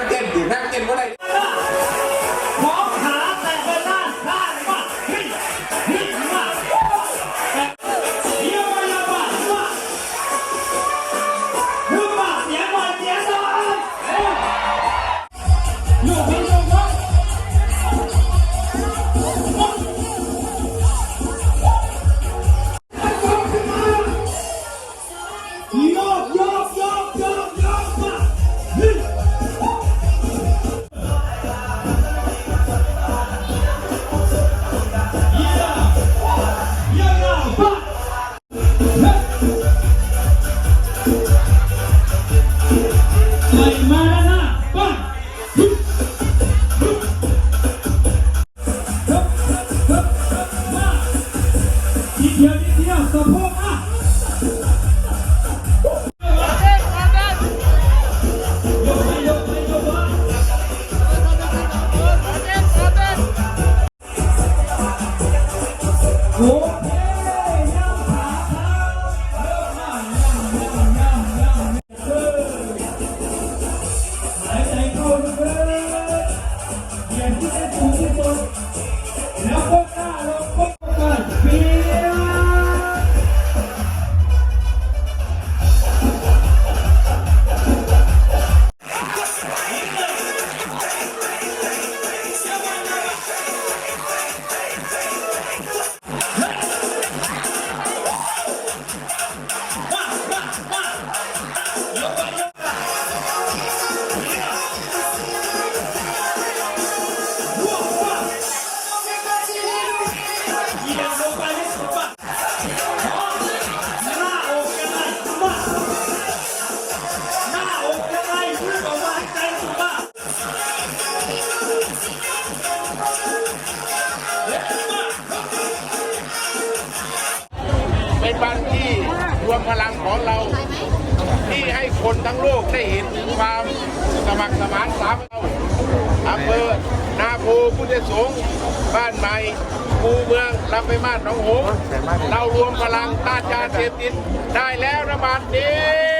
นั่งเต้นดินั่งเต้นว่าไรพร้อมขาแต่เดินหน้าข้างมาเฮ้ยเฮ้ยมาเยี่ยมมากมามาฮึมาเสียมาเสียสายอยู่พี่ มพลังของเรา ที่ให้คนทั้งโลกได้เห็นถึงความสมัครสมานสามัคคีอำเภอนาโพพุทธสงฆ์บ้านใหม่คูเมืองลำไปมาศหนองหงส์เรารวมพลังต้านยาเสพติดได้แล้วระบาดนี้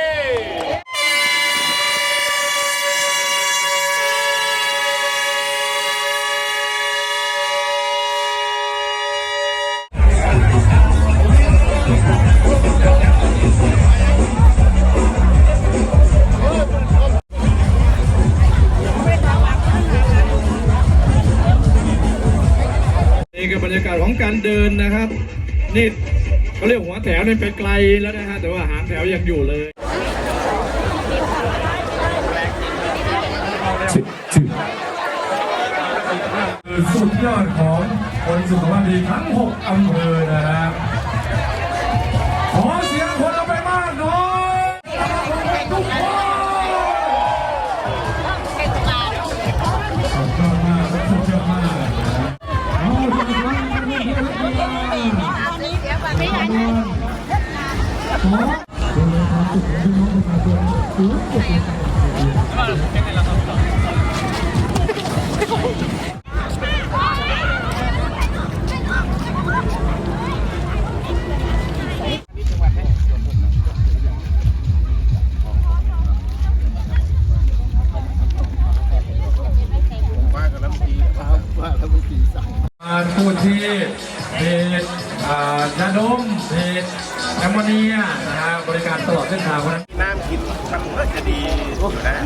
่คือบรรยากาศของการเดินนะครับ นี่เขาเรียกหัวแถวนี่ไปไกลแล้วนะฮะแต่ว่าหางแถวยังอยู่เลยสุดยอดของคนสุขภาพดีทั้ง 6 อำเภอนะครับ ประชาชนสูงสุดเลยครับมาพูดที่เพจอ่ายาดมเพจ แอมโมเนียนะฮะบริการตลอดเส้นทางเพราะฉะนั้นน้ำกินมันก็จะดีนะ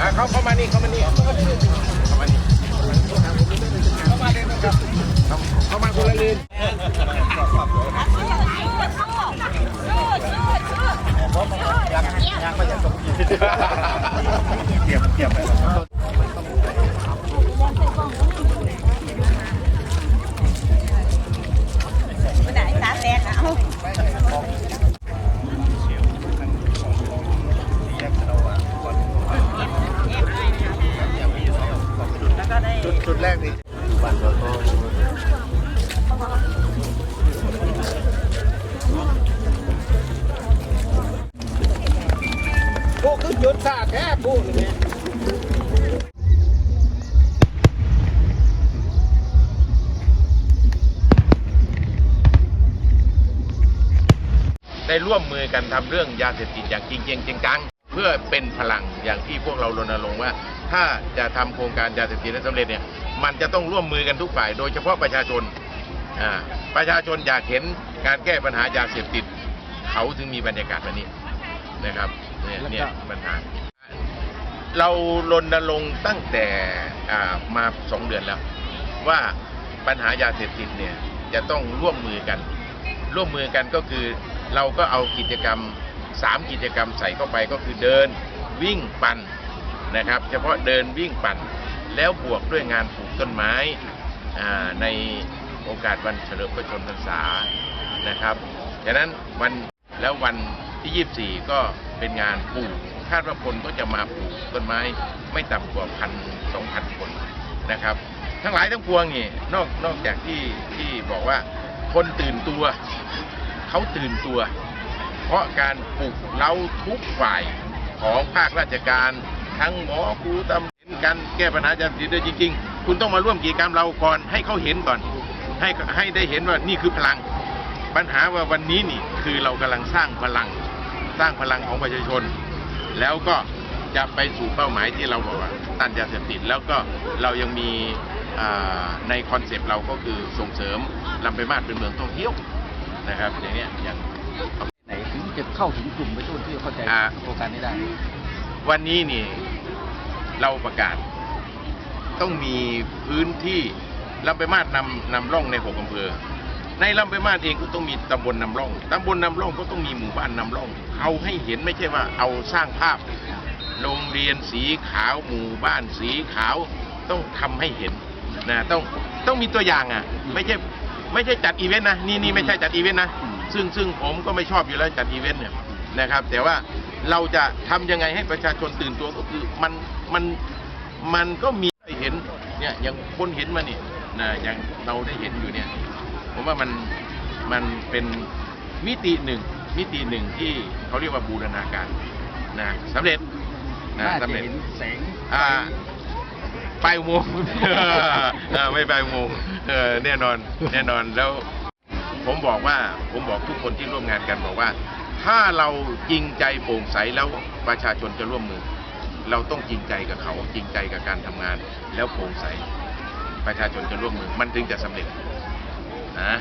อะเขาเข้ามานี่เข้ามานี่เข้ามานี่เข้ามานี่เข้ามาคนละเลน โอ้คือเยุดซาแท้พูดเลยได้ร่วมมือกันทำเรื่องยาเสพติดอย่างจริงจริงจริงจังเพื่อเป็นพลังอย่างที่พวกเรารณรงค์ว่า ถ้าจะทำโครงการยาเสพติดให้สำเร็จเนี่ยมันจะต้องร่วมมือกันทุกฝ่าย โดยเฉพาะประชาชน ประชาชนอยากเห็นการแก้ปัญหายาเสพติด เขาถึงมีบรรยากาศแบบนี้นะครับเนี่ยเนี่ยปัญหา เรารณรงค์ตั้งแต่อ่ามาสองเดือนแล้ว ว่าปัญหายาเสพติดเนี่ยจะต้องร่วมมือกัน ร่วมมือกันก็คือเราก็เอากิจกรรมสามกิจกรรมใส่เข้าไปก็คือเดินวิ่งปั่นนะครับ เฉพาะเดินวิ่งปั่นแล้วบวกด้วยงานปลูกต้นไม้อ่าใน โอกาสวันเฉลิมพระชนมพรรษานะครับฉะนั้นวันแล้ววันที่ 24 ก็เป็นงานปลูกคาดว่าคนก็จะมาปลูกต้นไม้ไม่ต่ำกว่าพันสองพันคนนะครับ ทั้งหลายทั้งปวงนี่นอกนอกจากที่ที่บอกว่าคนตื่นตัว เขาตื่นตัว เพราะการปลุกเราทุกฝ่ายของภาคราชการทั้งหมอครูตำรวจการแก้ปัญหายาเสพติดด้วยจริง ๆ คุณต้องมาร่วมกิจกรรมเราก่อนให้เขาเห็นก่อน ให้ให้ได้เห็นว่านี่คือพลัง ปัญหาว่าวันนี้นี่คือเรากำลังสร้างพลัง สร้างพลังของประชาชน แล้วก็จะไปสู่เป้าหมายที่เราบอกว่าต้านยาเสพติดแล้วก็เรายังมีอ่าในคอนเซปต์เราก็คือส่งเสริมลำไปางมาศเป็นเมืองท่องเที่ยวนะครับ อย่างเนี้ยอย่างไหนถึงจะเข้าถึงกลุ่มวัยรุ่นที่เข้าใจอ่าโครงการนี้ได้ วันนี้นี่เราประกาศต้องมีพื้นที่ ลำไปมาศนำนำร่องในหกอำเภอ ในลำไปมาศเองก็ต้องมีตำบลนำร่องตำบลนำร่องก็ต้องมีหมู่บ้านนำร่อง เอาให้เห็นไม่ใช่ว่าเอาสร้างภาพ โรงเรียนสีขาวหมู่บ้านสีขาวต้องทำให้เห็นนะต้องต้องมีตัวอย่างอะไม่ใช่ไม่ใช่จัดอีเวนต์นะนี่นี่ไม่ใช่จัดอีเวนต์นะซึ่งซึ่งผมก็ไม่ชอบอยู่แล้วจัดอีเวนต์เนี่ยนะครับ แต่ว่าเราจะทำยังไงให้ประชาชนตื่นตัวก็คือมันมันมันก็มีให้เห็นเนี่ยอย่างคนเห็นมาเนี่ย นะอย่างเราได้เห็นอยู่เนี่ย ผมว่ามันมันเป็นมิติหนึ่งมิติหนึ่งที่เขาเรียกว่าบูรณาการนะสำเร็จนะน่าสำจะเร็จเห็นแสงอ่าไปอุโมงค์ อ่าไม่ไปอุโมงค์เออแน่นอนแน่นอนแล้ว ผมบอกว่าผมบอกทุกคนที่ร่วมงานกันบอกว่า ถ้าเราจริงใจโปร่งใสแล้วประชาชนจะร่วมมือ เราต้องจริงใจกับเขาจริงใจกับการทำงานแล้วโปร่งใส ประชาชนจะร่วมมือมันถึงจะสำเร็จนะ